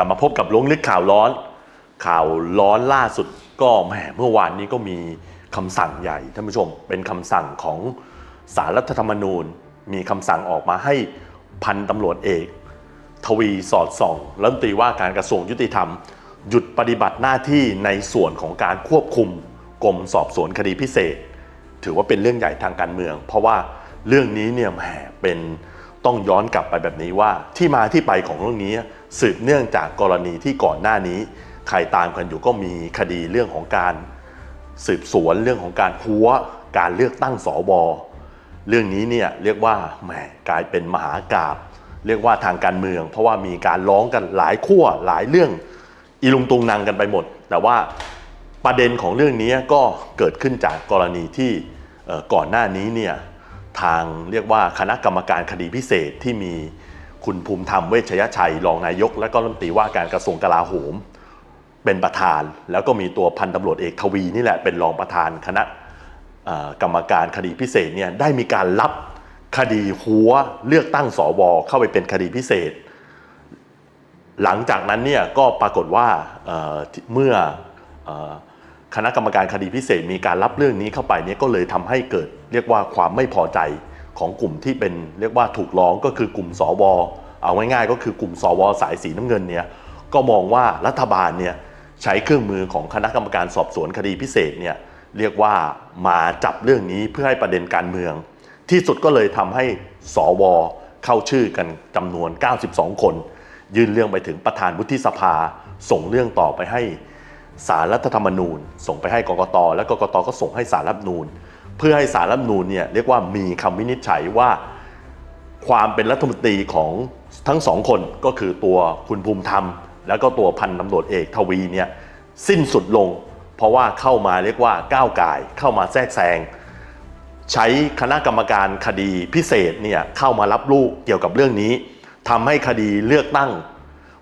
ลับมาพบกับล้วงลึกข่าวร้อน ข่าวร้อนล่าสุดก็แหมเมื่อวานนี้ก็มีคำสั่งใหญ่ท่านผู้ชม เป็นคำสั่งของสารรัฐธรรมนูญ มีคำสั่งออกมาให้พันตำรวจเอก ทวีสอดส่องรัฐมนตรีว่าการกระทรวงยุติธรรม หยุดปฏิบัติหน้าที่ในส่วนของการควบคุมกรมสอบสวนคดีพิเศษ ถือว่าเป็นเรื่องใหญ่ทางการเมือง เพราะว่าเรื่องนี้เนี่ยแหมเป็น ต้องย้อนกลับไปแบบนี้ว่าที่มาที่ไปของเรื่องนี้สืบเนื่องจากกรณีที่ก่อนหน้านี้ ใครตามกันอยู่ก็มีคดีเรื่องของการสืบสวนเรื่องของการหัวการเลือกตั้งสวเรื่องนี้เนี่ยเรียกว่าแหมกลายเป็นมหากาบเรียกว่าทางการเมือง เพราะว่ามีการร้องกันหลายขั้วหลายเรื่องอีลุงตุงนางกันไปหมด แต่ว่าประเด็นของเรื่องนี้ก็เกิดขึ้นจากกรณีที่ก่อนหน้านี้เนี่ย ทางเรียกว่าคณะกรรมการคดีพิเศษที่มีคุณภูมิธรรมเวชยชัยรองนายก และก็รัฐมนตรีว่าการกระทรวงกลาโหม เป็นประธาน แล้วก็มีตัวพันตำรวจเอกทวีนี่แหละเป็นรองประธานคณะกรรมการคดีพิเศษเนี่ยได้มีการรับคดีหัวเลือกตั้งสวเข้าไปเป็นคดีพิเศษ หลังจากนั้นเนี่ยก็ปรากฏว่าเเมื่ออ คณะกรรมการคดีพิเศษมีการรับเรื่องนี้เข้าไปเนี่ยก็เลยทำให้เกิด เรียกว่าความไม่พอใจของกลุ่มที่เป็นเรียกว่าถูกร้องก็คือกลุ่มสวเอาง่ายๆก็คือกลุ่มสวสายสีน้ำเงินเนี่ยก็มองว่ารัฐบาลเนี่ยใช้เครื่องมือของคณะกรรมการสอบสวนคดีพิเศษเนี่ยเรียกว่ามาจับเรื่องนี้เพื่อให้ประเด็นการเมือง ที่สุดก็เลยทำให้สวเข้าชื่อกันจำนวน 92 คน ยื่นเรื่องไปถึงประธานวุฒิสภา ส่งเรื่องต่อไปให้ สารรัฐธรรมนูญ ส่งไปให้กกต และกกตก็ส่งให้สารรัฐนูญ เพื่อให้สารรัฐนูญเนี่ยเรียกว่ามีคำวินิจฉัยว่า ความเป็นรัฐมนตรีของทั้งสองคนก็คือตัวคุณภูมิธรรม แล้วก็ตัวพันตำรวจเอกทวีเนี่ยสิ้นสุดลง เพราะว่าเข้ามาเรียกว่าก้าวไก่เข้ามาแทรกแซงใช้คณะกรรมการคดีพิเศษเนี่ยเข้ามารับลูกเกี่ยวกับเรื่องนี้ทำให้คดีเลือกตั้ง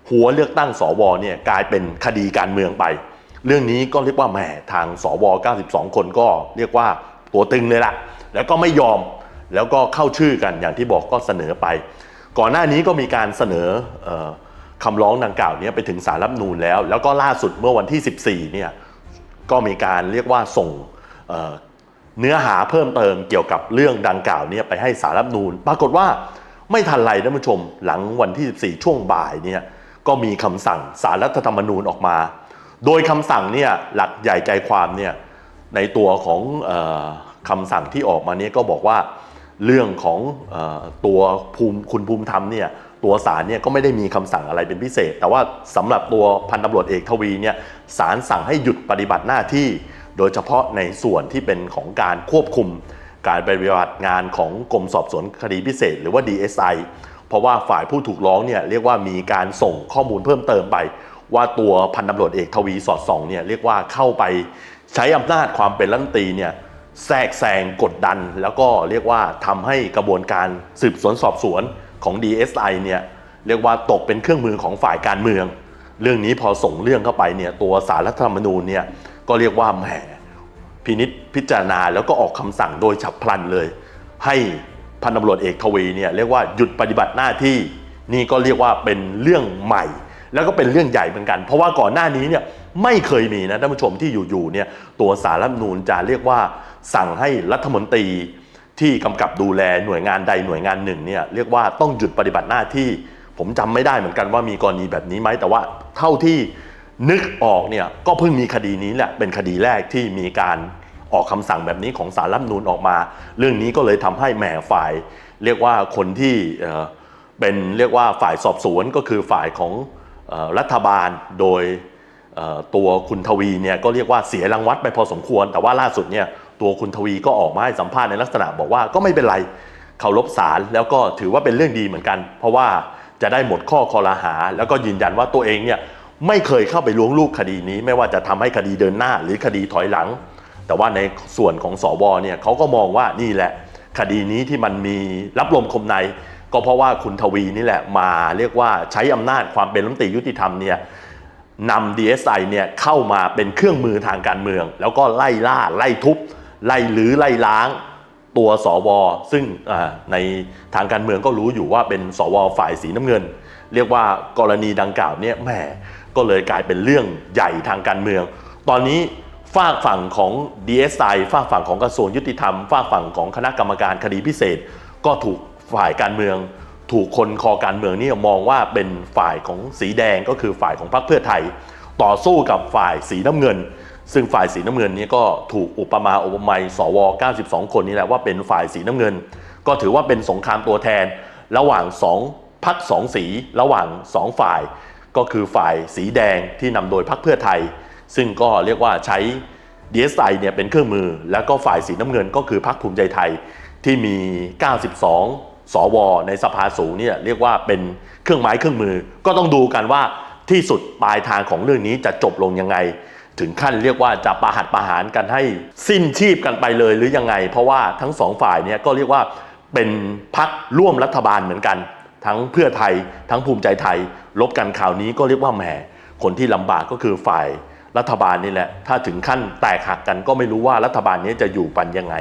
หัวเลือกตั้งสวเนี่ยกลายเป็นคดีการเมืองไป เรื่องนี้ก็เรียกว่าแหมทางสว 92 คนก็เรียกว่าตัวตึงเลยล่ะ แล้วก็ไม่ยอมแล้วก็เข้าชื่อกันอย่างที่บอกก็เสนอไป ก่อนหน้านี้ก็มีการเสนออคำร้องดังกล่าวเนี้ไปถึงสารรัฐธรรมนูญแล้ว แล้วก็ล่าสุดเมื่อวันที่ 14 เนี่ยก็มีการเรียกว่าส่งเเนื้อหาเพิ่มเติมเกี่ยวกับเรื่องดังกล่าวเนี้ไปให้สารรัฐธรรมนูญปรากฏว่าไม่ทันไรท่านผู้ชม หลังวันที่ 14 ช่วงบ่ายเนี่ยก็มีคำสั่งสารรัฐธรรมนูญออกมา โดยคำสั่งเนี่ยหลักใหญ่ใจความเนี่ยในตัวของออคำสั่งที่ออกมาเนี่ยก็บอกว่าเรื่องของออตัวภูมิคุณภูมิธรรมเนี่ยตัวศาลเนี่ยก็ไม่ได้มีคำสั่งอะไรเป็นพิเศษ แต่ว่าสำหรับตัวพันตำรวจเอกทวีเนี่ยศาลสั่งให้หยุดปฏิบัติหน้าที่ โดยเฉพาะในส่วนที่เป็นของการควบคุม การปฏิบัติงานของกรมสอบสวนคดีพิเศษ หรือว่า DSI เพราะว่าฝ่ายผู้ถูกร้องเนี่ยเรียกว่ามีการส่งข้อมูลเพิ่มเติมไป ว่าตัวพันตำรวจเอกทวีสอดส่องเนี่ยเรียกว่าเข้าไปใช้อำนาจความเป็นรัฐมนตรีเนี่ยแทรกแซงกดดัน แล้วก็เรียกว่าทำให้กระบวนการสืบสวนสอบสวนของ DSI เนี่ยเรียกว่าตกเป็นเครื่องมือของฝ่ายการเมือง เรื่องนี้พอส่งเรื่องเข้าไปเนี่ยตัวสารรัฐธรรมนูญเนี่ยก็เรียกว่าแหมพินิษพิจารณาแล้วก็ออกคำสั่งโดยฉับพลันเลย ให้พันตำรวจเอกทวีเนี่ยเรียกว่าหยุดปฏิบัติหน้าที่นี่ก็เรียกว่าเป็นเรื่องใหม่ แล้วก็เป็นเรื่องใหญ่เหมือนกัน เพราะว่าก่อนหน้านี้เนี่ยไม่เคยมีนะท่านผู้ชมที่อยู่ๆเนี่ยตัวสารรัฐมนูญจะเรียกว่าสั่งให้รัฐมนตรีที่กำกับดูแลหน่วยงานใดหน่วยงานหนึ่งเนี่ยเรียกว่าต้องหยุดปฏิบัติหน้าที่ ผมจำไม่ได้เหมือนกันว่ามีกรณีแบบนี้ไหมแต่ว่าเท่าที่นึกออกเนี่ยก็เพิ่งมีคดีนี้แหละเป็นคดีแรกที่มีการออกคำสั่งแบบนี้ของสารรัฐมนูญออกมา เรื่องนี้ก็เลยทำให้แหมฝ่าย เรียกว่าคนที่เป็นเรียกว่าฝ่ายสอบสวนก็คือฝ่ายของ รัฐบาลโดยตัวคุณทวีเนี่ยก็เรียกว่าเสียรางวัลไปพอสมควร แต่ว่าล่าสุดเนี่ยตัวคุณทวีก็ออกมาให้สัมภาษณ์ในลักษณะบอกว่าก็ไม่เป็นไรเคารพศาลแล้วก็ถือว่าเป็นเรื่องดีเหมือนกัน เพราะว่าจะได้หมดข้อคอรหา แล้วก็ยืนยันว่าตัวเองเนี่ยไม่เคยเข้าไปล้วงลูกคดีนี้ ไม่ว่าจะทำให้คดีเดินหน้าหรือคดีถอยหลัง แต่ว่าในส่วนของสวเนี่ยเขาก็มองว่านี่แหละ คดีนี้ที่มันมีรับลมคมใน ก็เพราะว่าคุณทวีนี่แหละมาเรียกว่าใช้อำนาจความเป็นรัฐมนตรียุติธรรมเนี่ยนำ DSI เนี่ยเข้ามาเป็นเครื่องมือทางการเมือง แล้วก็ไล่ล่าไล่ทุบ ไล่หรือไล่ล้างตัวสวซึ่งในทางการเมืองก็รู้อยู่ว่าเป็นสวฝ่ายสีน้ำเงิน เรียกว่ากรณีดังกล่าวเนี่ยแหมก็เลยกลายเป็นเรื่องใหญ่ทางการเมือง ตอนนี้ฝากฝั่งของ DSI ฝากฝั่งของกระทรวงยุติธรรมฝากฝั่งของคณะกรรมการคดีพิเศษ ก็ถูก ฝ่ายการเมืองถูกคนคอการเมืองนี่มองว่าเป็นฝ่ายของสีแดงก็คือฝ่ายของพรรคเพื่อไทย ต่อสู้กับฝ่ายสีน้ำเงิน ซึ่งฝ่ายสีน้ำเงินนี้ก็ถูกอุปมาอุปไมยสว 92 คนนี่แหละว่าเป็นฝ่ายสีน้ำเงิน ก็ถือว่าเป็นสงครามตัวแทน ระหว่างสองพักสองสีระหว่างสองฝ่าย ก็คือฝ่ายสีแดงที่นำโดยพรรคเพื่อไทย ซึ่งก็เรียกว่าใช้ DSI เนี่ยเป็นเครื่องมือ แล้วก็ฝ่ายสีน้ำเงิน ก็คือพรรคภูมิใจไทยที่มี 92 สวในสภาสูงเนี่ยเรียกว่าเป็นเครื่องไม้เครื่องมือ ก็ต้องดูกันว่าที่สุดปลายทางของเรื่องนี้จะจบลงยังไง ถึงขั้นเรียกว่าจะประหัตประหารกันให้สิ้นชีพกันไปเลยหรือยังไง เพราะว่าทั้งสองฝ่ายเนี่ยก็เรียกว่าเป็นพักร่วมรัฐบาลเหมือนกัน ทั้งเพื่อไทยทั้งภูมิใจไทยลบกันข่าวนี้ก็เรียกว่าแหมคนที่ลำบากก็คือฝ่ายรัฐบาลนี่แหละ ถ้าถึงขั้นแตกหักกันก็ไม่รู้ว่ารัฐบาลนี้จะอยู่ปันยังไง